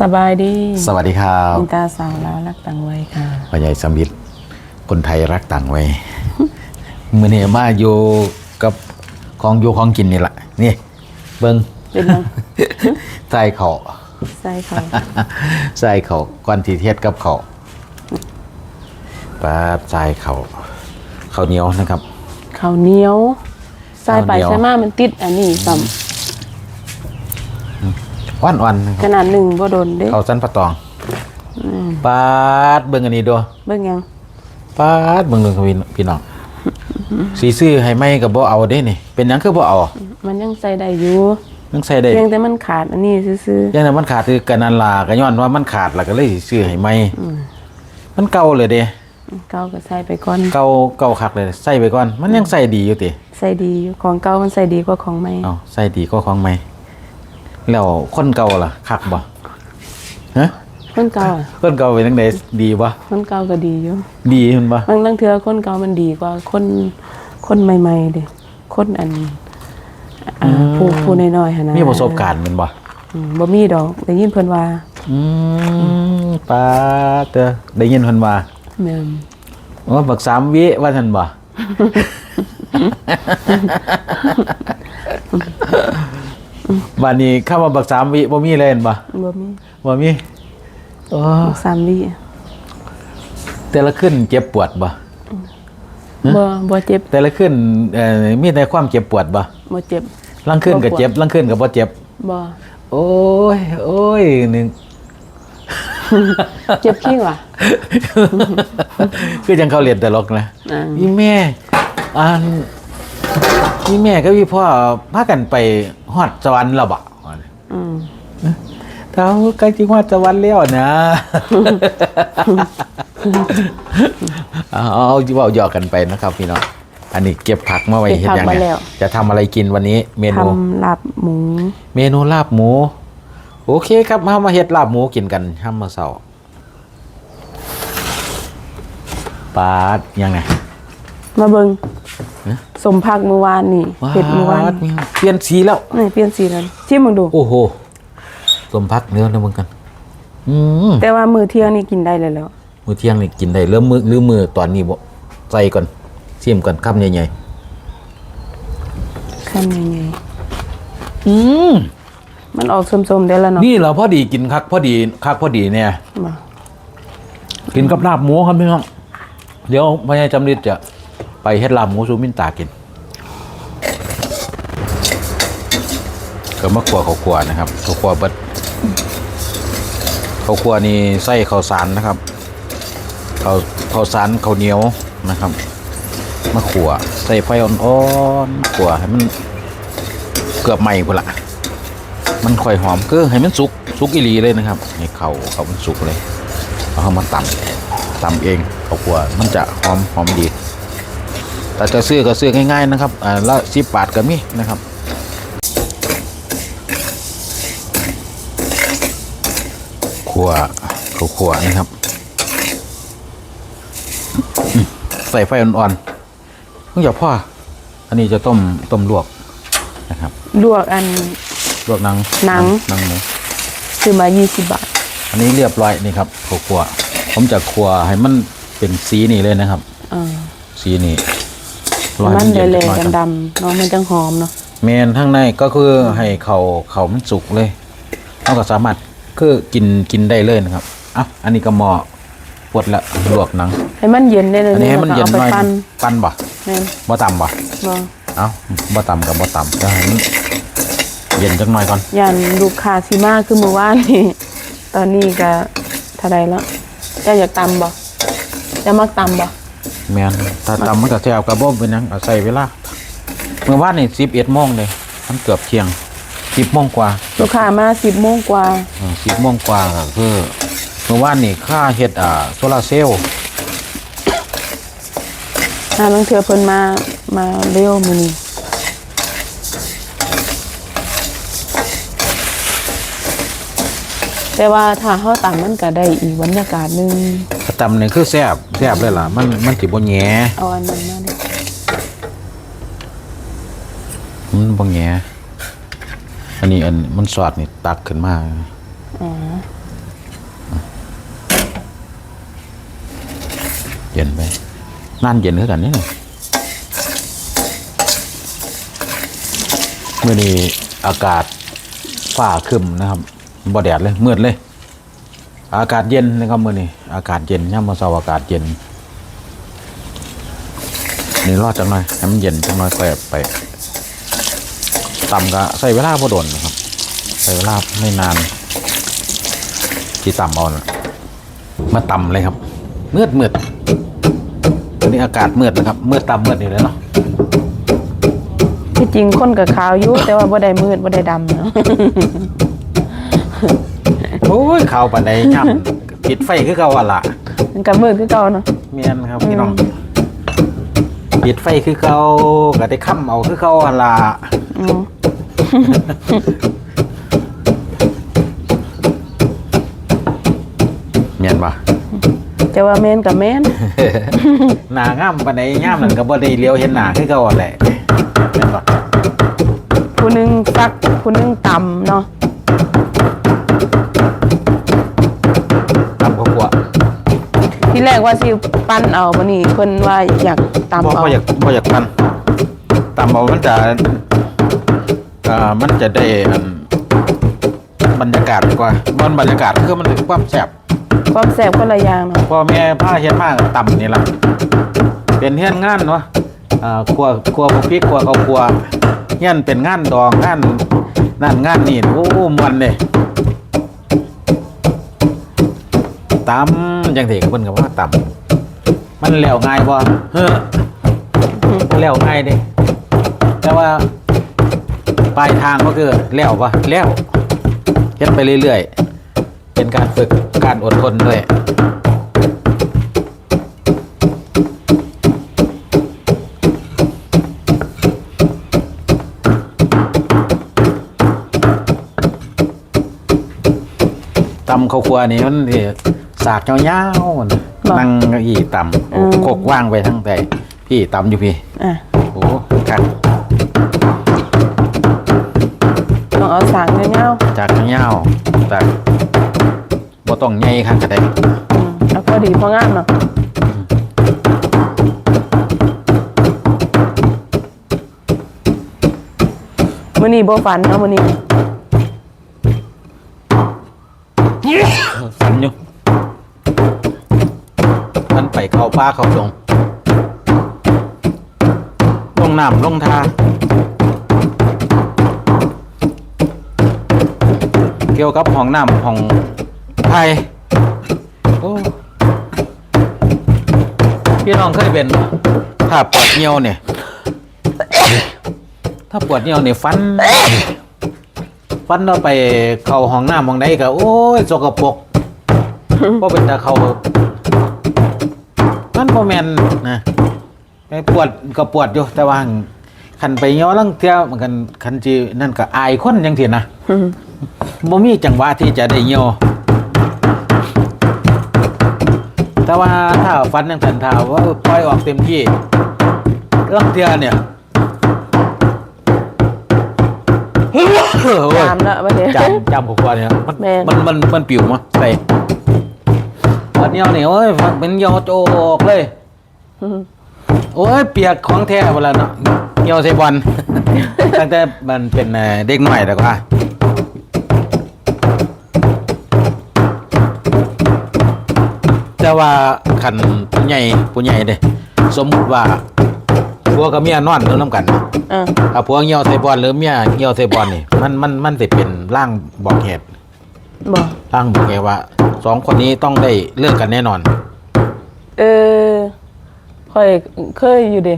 สบายดีสวัสดีครับคุณตาสาวแล้วรักตังไว้ค่ะพ่อใหญ่สมิทคนไทยรักต่างไว้มือนี้มาอยู่กับของอยู่ของกินนี่แหละนี่ เบิ้งเป็นยังใส่เขาใส่เขาวใส่เขาก่อนที่เทศกับเขาปลาใส่เขาข้าวเหนียวนะครับข้าวเหนียวใส่ไปข้าวเหนียวใส่มามันติดอันนี้สัม อ่อนๆนะคขรับนาดหนึ่งบ่โดนเด้ข้าวสั้นปลาตองปาดเบิ้งอันนี้ดูเบิ่งยังปาดเบิ้งดูครับพี่พี่น้องสีซื้อให้ไหมกับบ่เอาเด้นี่ เป็นหยังคือบ่เอามันยังใส่ได้อยู่ยังใส่ได้เพียงแต่มันขาดอันนี้ซื่อยังนั้นมันขาดคือกันนันลาก็ย้อนว่ามันขาดแล้วก็เลยสิซื้อให้ใหม่มันเก่าเลยเด้ๆเก่าก็ใส่ไปก่อนเก่าเก่าคักเลยใส่ไปก่อน มันยังใส่ดีอยู่ติ ใส่ดีอยู่ของเก่ามันใส่ดีกว่าของใหม่เอาใส่ดีก็ของใหม่ แล้วคนเก่าล่ะคักบ่ฮะคนเก่าอะคนเก่าเป็นจังได๋ดีบ่คนเก่าก็ดีอยู่ดีมันบ่บางลังเทื่อคนเก่ามันดีกว่าคนคนใหม่ๆเด้คนอันอ่าผู้ผู้น้อยๆหั่นนะมีประสบการณ์แมันบ่อืมบ่มีดอกได้ยินเพิ่นว่าอืมปาดเด้อได้ยินเพิ่นว่าแม่นว่าบักสามวิว่าท่านบ่ บัดนี้คำว่าบักสามวิบ่มีเลยเห็นบ่บ่มีบ่มีโอ้สามวิแต่ละขึ้นเจ็บปวดบ่บ่บ่เจ็บ แต่ละขึ้นเอ่อมีแต่ความเจ็บปวดบ่บ่เจ็บลังขึ้นก็บ่ปวดเจ็บลังขึ้นก็บ่เจ็บบ่โอ้ย โอ้ยหนึ่งเจ็บขี้ว่ะคือจังเขาเรียนแต่ลกนะอ่าพี่แม่อันพี่แม่ก็พี่พ่อพากันไป ฮอดสวรรค์แล้วบ่อืมเท้าใกล้จิงฮอดสวรรค์แล้วนะเอาเอาเว้าหยอกกันไปนะครับพี่น้องอันนี้เก็บผักมาไว้เฮ็ดหยังไงจะทำอะไรกินวันนี้ เมทำนูลาบหมู เมนูลาบหมู โอเคครับมามาเฮ็ดลาบหมูกินกันห้ามมาเสาร์ปาดยังไงมาเบิ่งฮะ สมพักเมื่อวานนี่เฮ็ดเมื่อวานดเปลี่ยนสีแล้วนี่เปลี่ยนสีแล้วชิมมึงดูโอ้โหสมพักเนื้อนะมึงกันอืมแต่ว่ามื้อเที่ยงนี่กินได้เลยแล้ว มือเที่ยงนี่กินได้เริ่มมือหรือมือตอนนี้บ่ใส่ก่อนชิมก่อนคำใหญ่คำยังไงๆอืมมันออกส้มๆได้แล้วเนาะนี่เหราพอดีกินคักพอดีคักพอดีเนี่ยบ่กินกับลาบหมูครับพี่น้องเดี๋ยวพญาจำริดจะ ไปเฮ็ดลาบหมูซูมินตากินก็มะขัวเขาวขัวนะครับเขาวขัวเบิดเขาวขัวนี่ใส่ข้าวสารนะครับข้าวข้าวสารข้าวเหนียวนะครับมะขัวใส่ไฟอ่อนๆขัวให้มันเกือบไหม้พุ่นละมันค่อยหอมคือให้มันสุกสุกอีหลีเลยนะครับให้เขาเขามันสุกเลยเอาเข้ามาตำตำเองเขากลัวมันจะหอมหอมดี แต่จะซื้อก็ซื้อง่ายๆนะครับอ่าละสิบบาทก็มีนะครับขัวเขาขัวนะครับอืมใส่ไฟอ่อนๆเพิ่งอย่าพ่ออันนี้จะต้มต้มลวกนะครับ ลวกอัน ลวกหนังหนัง หนังหมูซื้อมา 20 บาท อันนี้เรียบร้อยนี่ครับข้าวคั่วผมจะคั่วให้มันเป็นสีนี่เลยนะครับอ่าสีนี่ มันเย็แหลจักหน่อยๆก่อนดำๆเนาะมันจังหอมเนาะเมนข้างในก็คือให้เขาเขามันสุกเลยเราก็สามารถคือกินกินได้เลยนะครับอะอันนี้ก็เหมาะปวดละลวกหนังให้มันเย็นได้เลยอันนี้ให้มันเย็นแล้วหก็น่อยเอาไปปั้นปั้นบ่แม่นบ่ต่ำบ่บ่เอ้าบ่ต่ำกับบ่ต่ำก็ให้มันเย็นจักหน่อยก่อนย่านลูกค้าสิมาคือเมื่อวานนี่ตอนนี้ก็เท่าใดแล้วจะอยากตำบ่จะมักตำบ่ แม่นถ้าต่ำมันก็แซ่บกับบ่เป็นหยังเอาใส่เวลาเมื่อวานนี่11โมงเลยมันเกือบเที่ยง10โมงกว่าลูกค้ามา10โมงกว่าสิบโมงกว่าก็คือเมื่อวานนี่ค่าเฮ็ดอ่าโซลาร์เซลล์ถ้าบางเทื่อเพิ่นมามาเร็วมื้อนี้ แต่ว่าถ้าเฮาตำมันก็ได้อีวันรยากาศหนึงตำนี่คือแซบแซบเลยล่ะ มันมันสิบนแง่เอาอันนั้นมาดิมันบ่แง่อันนี้อันมันสอดนี่ตักขึ้นมาอ๋อเย็นไปนั่นเย็นคือกันนี่น่เมื่อนี้อากาศฝ้าครึ้มนะครับ บ่แดดเลยมืดเลย อากาศเย็นนะครับมื่อนี้อากาศเย็นย่ามมาเสาร์อากาศเย็นนี่รอดจังหน่อยให้มันเย็นจังหน่อยไปไปต่ำก็ใส่เวลาพอดนนะครับ ใส่เวลาไม่นานที่ต่ำเอานะมาต่ำเลยครับมืดมืดวันนี้อากาศมืดนะครับมืดต่ำมืดนี่เลยเนาะที่จริงคนกับขาวอยู่แต่ว่าบ่ได้มืดบ่ได้ดำเนาะ อ้ยข่าวปันใดย่ำปิดไฟคือเก่าอะล่ะมันก็มืดคือเก่าเนาะเมียนครับพี่น้องปิดไฟคือเก่าก็ได้ค้ำเอาคือเก่าอะล่ะอืมเมียนปะจะว่าแม่นกับแม่น หนางามปันใดย่ำนั่นก็บ่ได้เลี้ยวเห็นหน้าคือเก่าอะแหละแม่นปะผู้หนึงซักผู้หนึงตำเนาะ ที่แรกว่าสิปั้นเอาบัดนี้เพิ่นว่าอยากตำบ่เอาบ่อยากบ่อยากตันตำเอามันจะอ่ามันจะได้อันบรรยากาศดีกว่ามันบรรยากาศคือมันถึงความแซ่บความแซ่บคนละอย่างเนาะพ่อแม่ผ้าเฮ็ดมากต่ำนี่ล่ะเป็นเฮียนงานเนาะอ่าครัวครัวพวกพริกครัวเขาครัวเฮียนเป็นงานดองงานนั่นงานนี่โอ้มันเลย ตำจังสิกับเพิ่นก็ว่าตำมันแล้วง่ายบ่เฮ้อแล้วง่ายเด้แต่ว่าปลายทางก็คือแล้วบ่แล้วเฮ็ดไปเรื่อยๆ เป็นการฝึกการอดทนด้วยตำข้าวคั่วนี่มัน สิสากยาวๆนะนั่งเก้าอี้ตำโอ้โคกว่างไปทั้งแต่พี่ตำอยู่พี่อะโอ้กัดต้องเอาสางเงาจากยาวจากบ่ต้องใหญ่ข้างก็ได้ๆอืมแล้วพอดีพองามเนาะมื้อนี้บ่ฝันเนาะมื้อนี้ ปเข้าป้าเข้าดงลงน้ำลงทาเกี่ยวกับห้องน้ำห้องไทยโอ้พี่น้องเคยเป็นถ้าปวดเหี่ยวเนี่ย ถ้าปวดเหี่ยวเนี่ยฟัน ฟันเราไปเข้าห้องน้ำห้องใดก็โอ้ยสกปรกเพราะเป็นตาเขา มันโมแมนนะไอ้ปวดก็ปวดอยู่แต่ว่าคันไปย้อลังเที่ยวมันกันคันจีนั่นก็อายคนยังทีนะอืมบ่มีจังหวะที่จะได้เหี่ยวแต่ว่าถ้าฟันยังสันทาว่าปล่อยออกเต็มที่ลังเที่ยวเนี่ยโอ้ยจามละบัดนี้จำจำผมว่าเนี่ยมันแม่นมันมันมันปิวมาใส่ วันเดียวเนี่ยโอ้ยเป็นเหี่ยอโจกเลยอืมโอ้ยเปียกของแท้เวลาเนาะเหี่ยวใส่บอล ตั้งแต่มันเป็นเอ่อเด็กหน่อยแล้วก็แต่ว่าขันผู้ใหญ่ผู้ใหญ่เด้สมมุติว่าผัวกับเมียนอนอยู่น้ำกันอะถ้าผัวเหี่ยวใส่บอลหรือเมียเหี่ยวใส่บอลนี่มันมันมันสิเป็นร่างบอกเหตุบ่ร่างบอกเหตุว่า สองคนนี้ต้องได้เลิกกันแน่นอน เออค่อยเคยอยู่เด้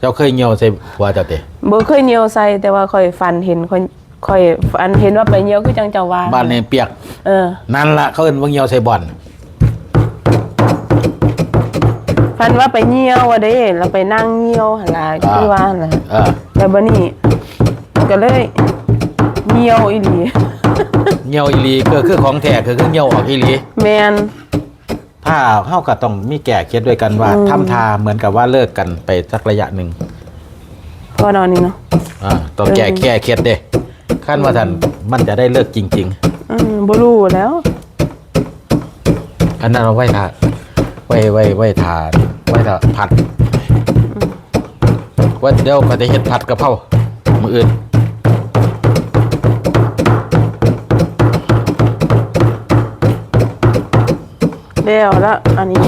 เจ้าเคยเหี่ยวใส่ผัวเจ้าเตะบ่เคยเหนียวใส่แต่ว่าค่อยฝันเห็นค่อยค่อยฝันเห็นว่าไปเหนียวคือจังเจ้าว่าบ้านในเปียก เออ นั่นละเขาเอิ้นว่าเหี่ยวใส่บอลฝันว่าไปเหนียวว่าเด้เราไปนั่งเหนียวหั่นล่ะคือว่าหั่นล่ะเออแล้วบัดนี้ก็เลยเหนียวอีหลี เหี่ยวอีหลีก็คือของแท้คือคือเหี่ยวออกอีหลีแม่นถ้าเฮาก็ต้องมีแก่เคล็ดด้วยกันว่าอืมทำทาเหมือนกับว่าเลิกกันไปสักระยะหนึ่งพอนอนนี่เนาะ อ่าต้องแก้เออแก้เคล็ดเด้ขั้นว่าท่านมันจะได้เลิกจริง อืมบ่รู้แล้ว ๆ อันนั้นเราไว้ทาไว้ไว้ไว้ทาว้แต่ผัดว่าเดี๋ยวก็จะเฮ็ดผัดกะเพรามื้ออื่น เดี๋ยวแล้วอันนี้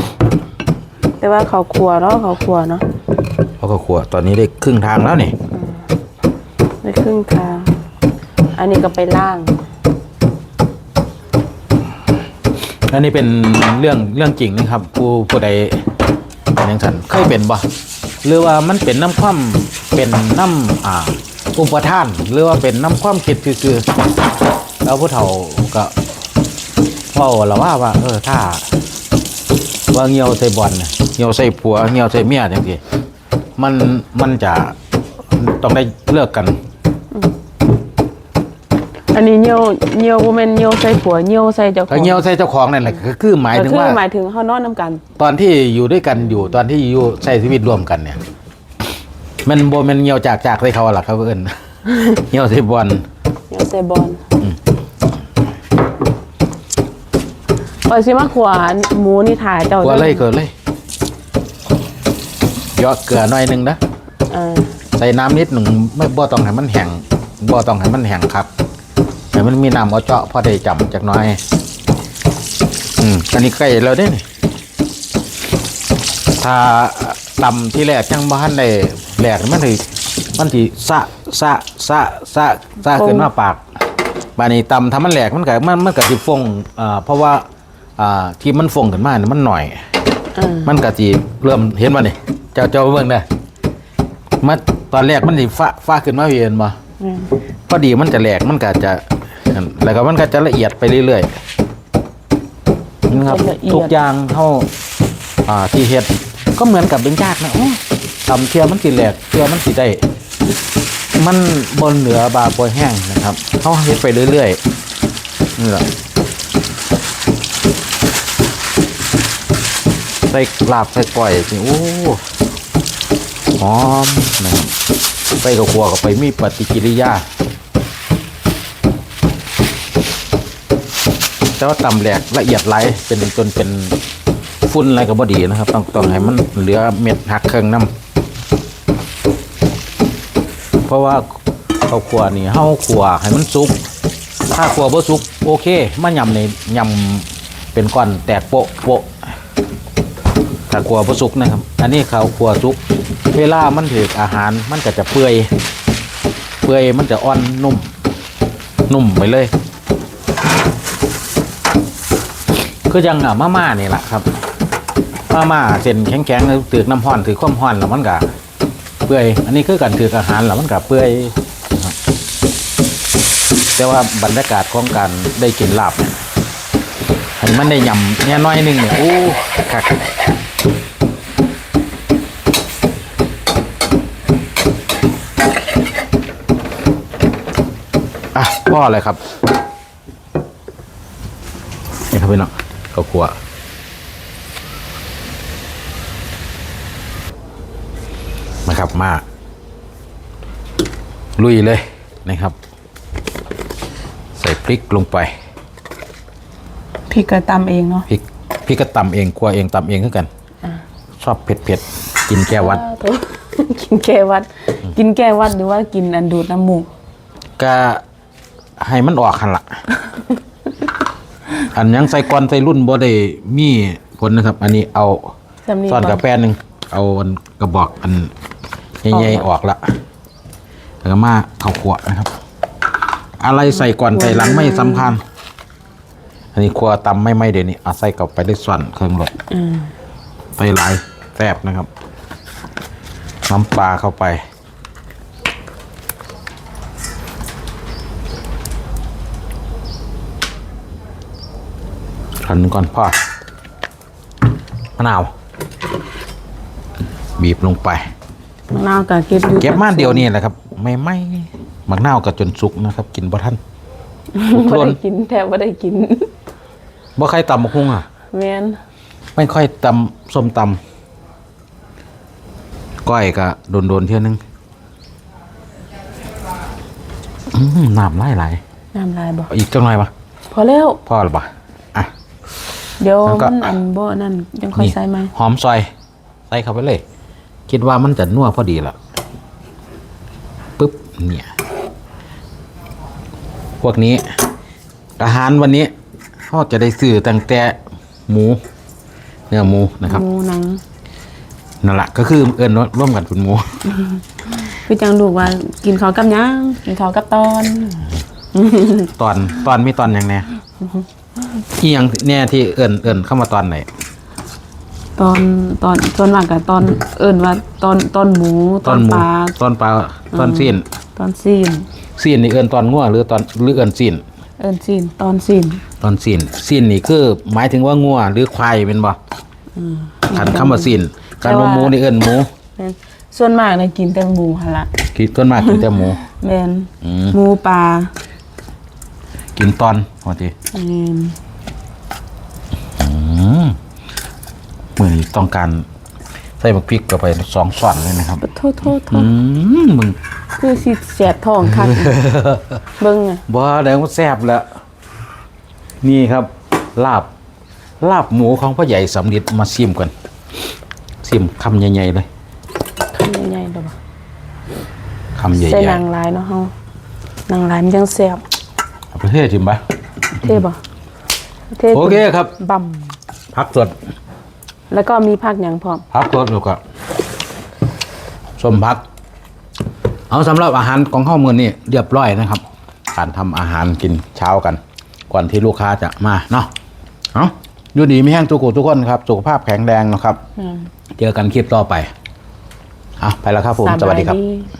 แต่ว่าเขาครัวเนาะเขาครัวเนาะเพราะก็ครัวตอนนี้ได้ครึ่งทางแล้วนี่ในครึ่งทาง อันนี้ก็ไปล่าง อันนี้เป็นเรื่องเรื่องจริงนะครับ ผู้ผู้ใดเป็นยังสันเคยเป็นบ่หรือว่ามันเป็นน้ำคว่ำเป็นน้ำอ่าอุปทาน หรือว่าเป็นน้ำคว่ำคิดคือคือแล้วผู้เฒ่าก็เว่าละว่าว่า เออถ้า ว่าเงียวใส่บอลน่ะเงียวใส่ผัวเงียวใส่เมียจังซี่มันมันจะต้องได้เลิกกัน อันนี้เหี่ยวเหี่ยวบ่แม่นเหี่ยวใส่ผัวเหี่ยวใส่เจ้าขอถ้างเงียวใส่เจ้าของนั่นแหละก็คือหมายถึงก็ว่าคือหมายถึงเฮานอนนํกัน ตอนที่อยู่ด้วยกันอยู่ตอนที่อยู่ใช้ชีวิตร่วมกันเนี่ย มันโบแมันเงียวจากจากใส่เขาหรอครับเพื่อน เงียวใส่บอลเหี่ยวใส่บอล ปล่อยสิมาขวานหมูนี่ถ่ายเจ้ากลัวเลยเกิดเลยเยอะเกลือหน่อยหนึงนะเออใส่น้ำนิดหนึ่งไม่บ่ต้องให้มันแห้งบ่ต้องให้มันแห้งครับให้มันมีน้ำเอาเจาะพอได้จำจากหน้อยอืมอันนี้ใกล้แล้วเด้นี่ถ้าตำที่แรกยังบ้านได้แหลกมันสิมันสิสะสะสะสะสะขึ้นมาปากบานี้ตำทำมันแหลกมันก็มันมันก็สิฟงอ่าเพราะว่าอ่า ที่มันฟงขึ้นมานี่มันหน่อยเออมันก็สิเริ่มเห็นบ่นี่เจ้าเจ้าเบิ่งได้มันตอนแรกมันสิฟ้าฟ้าขึ้นมาเวียนบ่แม่นพอดีมันจะแหลกมันก็จะนั่นแล้วก็มันก็จะละเอียดไปเรื่อยๆนะครับละเอียดทุกอย่างเท่าอ่าที่เฮ็ดก็เหมือนกับเป็นยากนะโอ้ทำเทียมันสิแหลกเทียมันสิได้ มันบนเหนือบาปอยแห้งนะครับเขาเฮ็ดไปเรื่อยๆนี่แหละ ใส่ลาบใส่ก้อยสิโอ้หอมนะใส่กับครัวกับไปมีปฏิกิริยา แต่ว่าตำแหลกละเอียดไหลเป็นจนเป็นฝุ่นอะไรก็บ่ดีนะครับ ต้องต้องให้มันเหลือเม็ดหักเครื่องน้ำเพราะว่าข้าวขัวนี่เฮาขัวให้มันสุกถ้าขัวบ่สุกโอเค มายำในยำเป็นก้อนแตกโปะโปะ ถ้าขัวบ่สุกนะครับ อันนี้ข้าวขัวสุก เวลามันถืออาหารมันก็จะเปื่อย เปื่อยมันจะอ่อนนุ่ม นุ่มไปเลย คือยังอะมาม่านี่แหละครับ มาม่าเส้นแข็งๆถือน้ำห้อนถือความห้อนแล้วมันก็เปื่อย อันนี้คือการถืออาหารแล้วมันก็เปื่อยแต่ว่าบรรยากาศของการได้กินลาบเนี่ยมันได้ยำเนี่ยน้อยนึงเนี่ย โอ้คัก อะพ่อเลยครับ นี่ครับพี่น้องข้าวคั่วมาครับมา ลุยเลยนะครับ ใส่พริกลงไปพี่ก็ตำเองเนาะพริกพริกก็ตำเองคั่วเองตำเองคือกันชอบเผ็ดเผ็ดๆกินแก้วัด กินแก้วัด กินแก้วัดหรือว่ากินอันดูดน้ำมูกก็ ให้มันออกคันละอันยังใส่ก้อนใส่รุ่นบ่ได้มีผลนะครับ อันนี้เอาสำนีซ่อนก่กาแฟหนึ่งเอาอันกระบอกอันใหญ่ๆออกละแล้วก็มาเข้าขวนะครับ อะไรใส่ก่อนใส่หลังไม่สำคัญ อันนี้ครัวตำไม่ไม่เดี๋ยวนี้เอาใส่กลับไปได้ส่วนเครื่องรสอืมใส่หลายแซ่บนะครับ น้ำปลาเข้าไป ขันก่อนพ่อมะนาว บีบลงไปมะนาวกับเก็บอยู่เก็บมาเดียวนี่แหละครับ ไม่ไม่มักนาวกับจนสุกนะครับ กินบ่ท่านบ่ได้กินแทบบ่ได้กินบ่ใครตำบักหุ่งอะแม่นไม่ค่อยตำส้มตำก้อยก็โดนโดนๆเที่ยวนึงอื้อหือน้ำไหลไหลายน้ำลายบ่อีกจังหน่อยปะพอแล้วพ่อหรือปะอะ เดี๋ยวแล้วก็ มันอันบ่นั่นยังค่อยใส่ไหมหอมซอย ใส่เข้าไปเลย คิดว่ามันจะนัวพอดีละปุ๊บเนี่ย พวกนี้อาหารวันนี้เขาจะได้ซื้อตั้งแต่หมู เนื้อหมูนะครับหมูหนังนั่นแหละก็คือเอิญร่วมกันเป็นหมู คือจังลูกว่ากินข้าวกับหยังกินข้าวกับตอน ตอนตอนมีตอนอย่างแน่ อีหยังแน่ที่เอิญเอิญเข้ามาตอนไหน ตอนตอนส่วนมากกับตอนเอิ่นว่าตอนตอนหมูตอนหมูปลาตอนปลาตอนซีนตอนซีนซีนนี่เอิญตอนงัวหรือตอนหรือเอิญซีนเอิ่นซีนตอนซีนตอนซีนซีนนี่คือหมายถึงว่างัวหรือควายเป็นบ่ขันคำว่าซีนการว่าหมูนี่เอิญหมูแม่นส่วนมากเลยกินแต่หมูหั่นละกินต้นมากกินแต่หมูแม่นอืมหมูปลา กินตอนพอดีแม่นมือนี้ต้องการใส่บักพริกเข้าไปสองส่วนเลยนะครับโทษโทษโทอืษมมึงคือสิแสบท้องคักเบิ่งอะบ่แล้วมันแซ่บแล้วนี่ครับ ลาบ ลาบหมูของพ่อใหญ่สำลิดมาซิมกันซิมคำใหญ่ๆเลยคำใหญ่ๆดอกบ่คำใหญ่ใส่นางลายเนาะเฮานางลายมันจังแซ่บๆเอา ประเทศชิมปะเท่บ่เท่โอเคครับบั่มพักสด แล้วก็มีผักหยังพร้อมพักสดแล้วก็ส้มพัก เอาสำหรับอาหารของข้าวมือนี่เรียบร้อยนะครับ การทำอาหารกินเช้ากัน ก่อนที่ลูกค้าจะมาเนาะเอาอยู่ดีไม่แห้งทุกคนทุกคนครับ สุขภาพแข็งแรงนะครับ อืมเจอกันคลิปต่อไป เอาไปแล้วครับผม สวัสดีครับ บาย